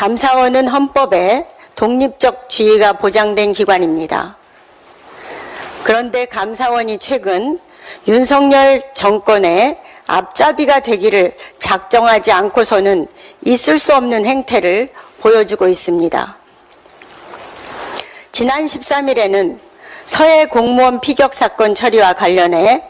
감사원은 헌법에 독립적 지위가 보장된 기관입니다. 그런데 감사원이 최근 윤석열 정권의 앞잡이가 되기를 작정하지 않고서는 있을 수 없는 행태를 보여주고 있습니다. 지난 13일에는 서해 공무원 피격 사건 처리와 관련해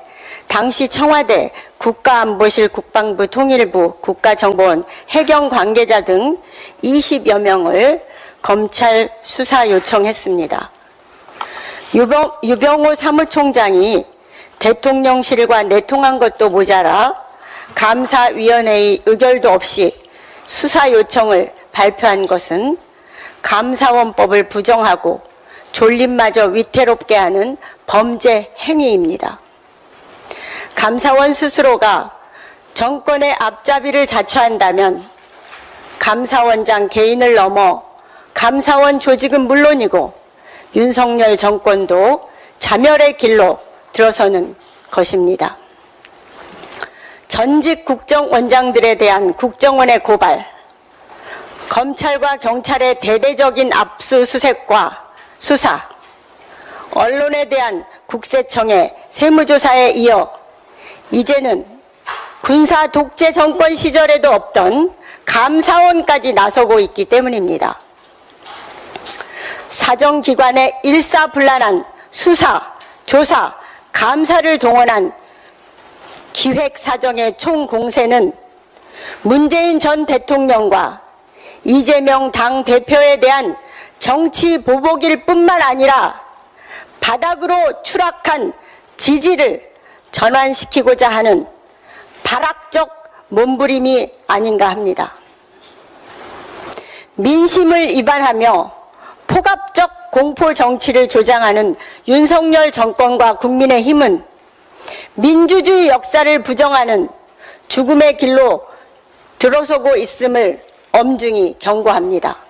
당시 청와대 국가안보실 국방부 통일부 국가정보원 해경 관계자 등 20여 명을 검찰 수사 요청했습니다. 유병, 유병호 사무총장이 대통령실과 내통한 것도 모자라 감사위원회의 의결도 없이 수사 요청을 발표한 것은 감사원법을 부정하고 졸림마저 위태롭게 하는 범죄 행위입니다. 감사원 스스로가 정권의 앞잡이를 자처한다면 감사원장 개인을 넘어 감사원 조직은 물론이고 윤석열 정권도 자멸의 길로 들어서는 것입니다. 전직 국정원장들에 대한 국정원의 고발, 검찰과 경찰의 대대적인 압수수색과 수사, 언론에 대한 국세청의 세무조사에 이어 이제는 군사 독재 정권 시절에도 없던 감사원까지 나서고 있기 때문입니다. 사정기관의 일사불란한 수사, 조사, 감사를 동원한 기획사정의 총공세는 문재인 전 대통령과 이재명 당 대표에 대한 정치 보복일 뿐만 아니라 바닥으로 추락한 지지를 전환시키고자 하는 발악적 몸부림이 아닌가 합니다. 민심을 위반하며 포갑적 공포 정치를 조장하는 윤석열 정권과 국민의 힘은 민주주의 역사를 부정하는 죽음의 길로 들어서고 있음을 엄중히 경고합니다.